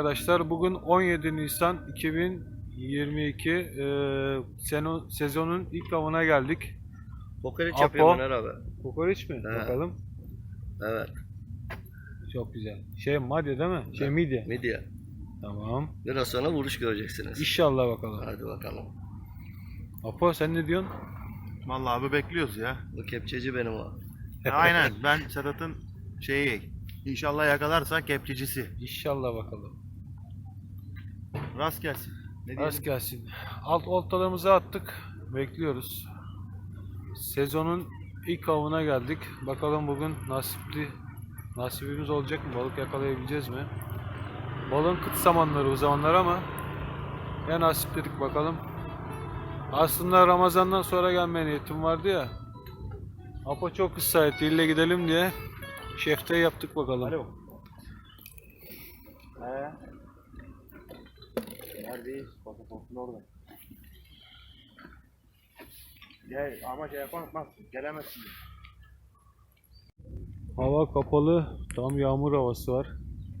arkadaşlar. Bugün 17 Nisan 2022 eee, seno- sezonun ilk avına geldik. Kokoreç Apo. yapıyorum Öner abi. Kokoreç mi? He. Bakalım. Evet. Çok güzel. Şey madye değil mi? Şey midye. Midye. Tamam. Biraz sonra vuruş göreceksiniz. İnşallah bakalım. Hadi bakalım. Apo sen ne diyorsun? Vallahi abi bekliyoruz ya. Bu kepçeci benim o. E, Aynen ben Sedat'ın şeyi inşallah yakalarsa kepçecisi. İnşallah bakalım. Rast gelsin. Ne diyelim? Rast gelsin. Alt oltalarımızı attık. Bekliyoruz. Sezonun ilk avına geldik. Bakalım bugün nasipli nasibimiz olacak mı? Balık yakalayabileceğiz mi? Balığın kıt zamanları o zamanlar ama ya nasip dedik bakalım. Aslında Ramazan'dan sonra gelmeye niyetim vardı ya. Apo çok ısrar etti. İlle gidelim diye. Şefte yaptık bakalım. Alo. He. Neredeyiz? Pasaportun orada. Gel ama şey yapamaz. Gelemezsin. Hava kapalı. Tam yağmur havası var.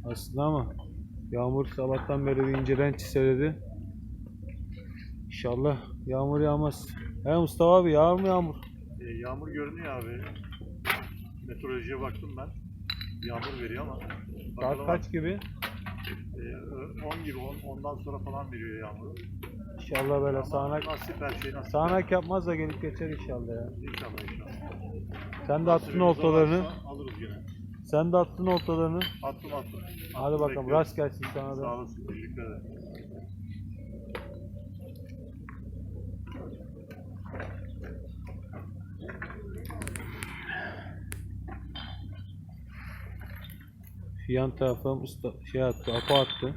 Aslında ama yağmur sabahtan beri bir inceden çiseledi. İnşallah yağmur yağmaz. He Mustafa abi yağar mı yağmur? E, yağmur görünüyor abi. Meteorolojiye baktım ben. Yağmur veriyor ama. Saat kaç gibi? E, 10 gibi, 10, ondan sonra falan veriyor yağmuru. İnşallah böyle sağanak, nasip her şey nasip. sağanak yapmaz da gelip geçer inşallah ya. İnşallah inşallah. Sen de attın Nasibimiz oltalarını. olursa Alırız gene. Sen de attın oltalarını. Attım attım. Hadi Attım, bakalım bekliyorum. rast gelsin sana Sağ da. olasın. Teşekkür ederim. Yan tarafa Mustafa şey attı, Apo attı.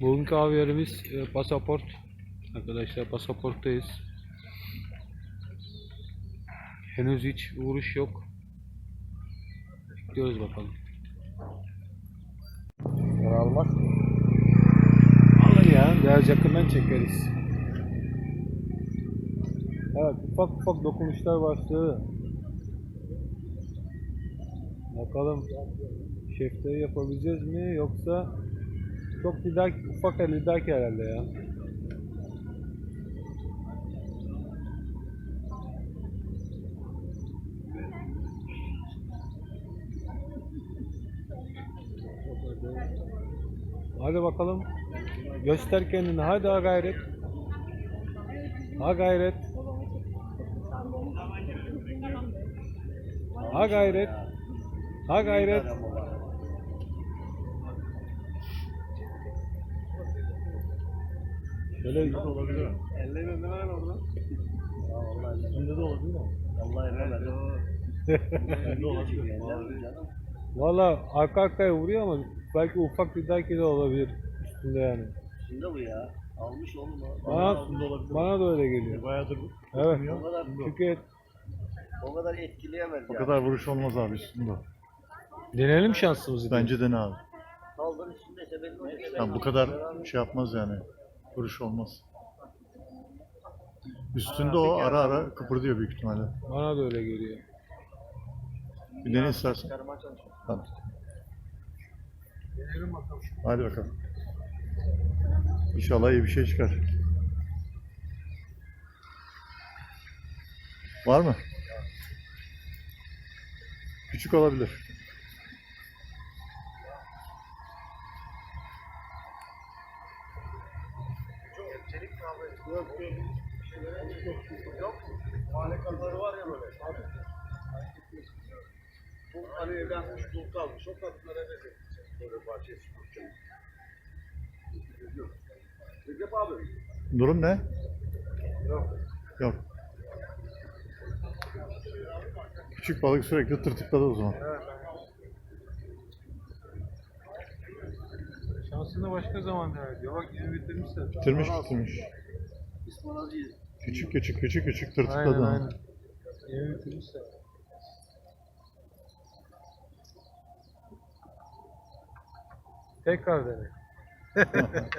Bugünkü av yerimiz e, pasaport. Arkadaşlar pasaporttayız. Henüz hiç vuruş yok. Bekliyoruz bakalım. Almaz. Alır ya. Biraz yakından çekeriz. Evet ufak ufak dokunuşlar başladı. Bakalım şeftali yapabileceğiz mi yoksa çok lidak, ufak lidak herhalde ya. Hadi bakalım. Göster kendini. Hadi ha gayret. Ha gayret. Ha gayret. Ha gayret. Şöyle Olabilir. Ellerini ne var orada? Şimdi de olabilir mi? Allah emanet. Şimdi olabilir. valla arka arkaya vuruyor ama belki ufak bir daki de olabilir üstünde yani. Şimdi bu ya. Almış oğlum. Bana, üstünde olabilir. bana da öyle geliyor. Bayağıdır Evet. O kadar, Çünkü o kadar etkileyemez O ya. kadar vuruş olmaz abi üstünde. deneyelim şansımızı. Bence de ne abi? Kaldırın üstünde benim Yani bu kadar şey yapmaz yani. Vuruş olmaz. Üstünde o ara ara kıpırdıyor büyük ihtimalle. Bana da öyle geliyor. Bir dene istersen. Tamam. Hadi bakalım. İnşallah iyi bir şey çıkar. Var mı? Küçük olabilir. Var ya böyle. Bu hani evlenmiş dul kalmış. O kadınlara ne diyecek? Böyle bahçeye çıkmışken. Recep abi. Durum ne? Yok. Yok. Küçük balık sürekli tırtıkladı o zaman. Şansını başka zaman denir Bak yeni bitirmişler. Bitirmiş bitirmiş. Küçük küçük küçük küçük tırtıkladı. Aynen aynen. Yeni bitirmişler. Tekrar dene.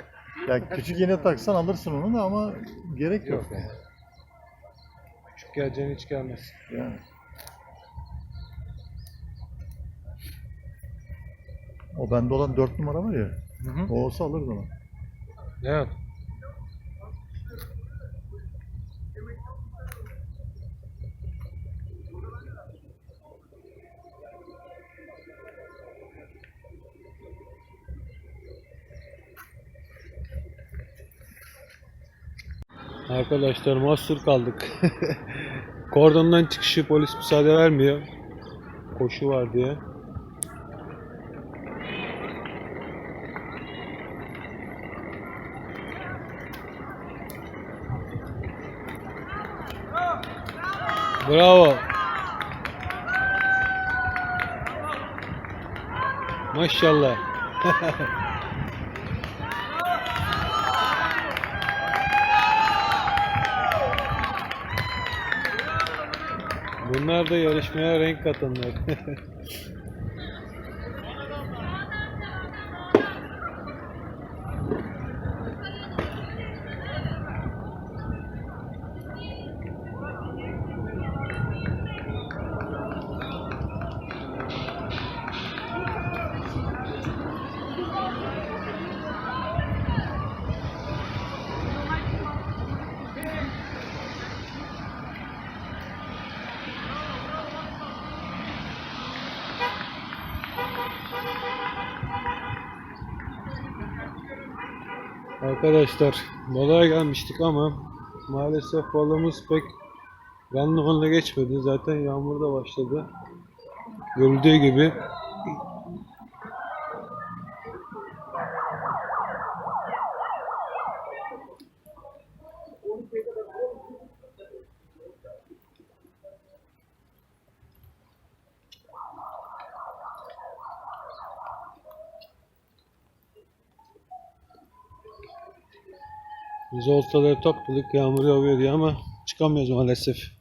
Ya küçük iğne taksan alırsın onu da ama gerek yok. Yok. Küçük Artık geleceğin hiç gelmez. Yani. O bende olan 4 numara var ya. Hı hı. O olsa alırız onu. Evet. Arkadaşlar mahsur kaldık. Kordondan çıkışı polis müsaade vermiyor. Koşu var diye. Bravo. Maşallah. Bunlar da yarışmaya renk katanlar. Arkadaşlar balığa gelmiştik ama maalesef balığımız pek randımanla geçmedi. Zaten yağmur da başladı. Görüldüğü gibi. Biz oltaları topladık yağmur yağıyor diye ama çıkamıyoruz maalesef.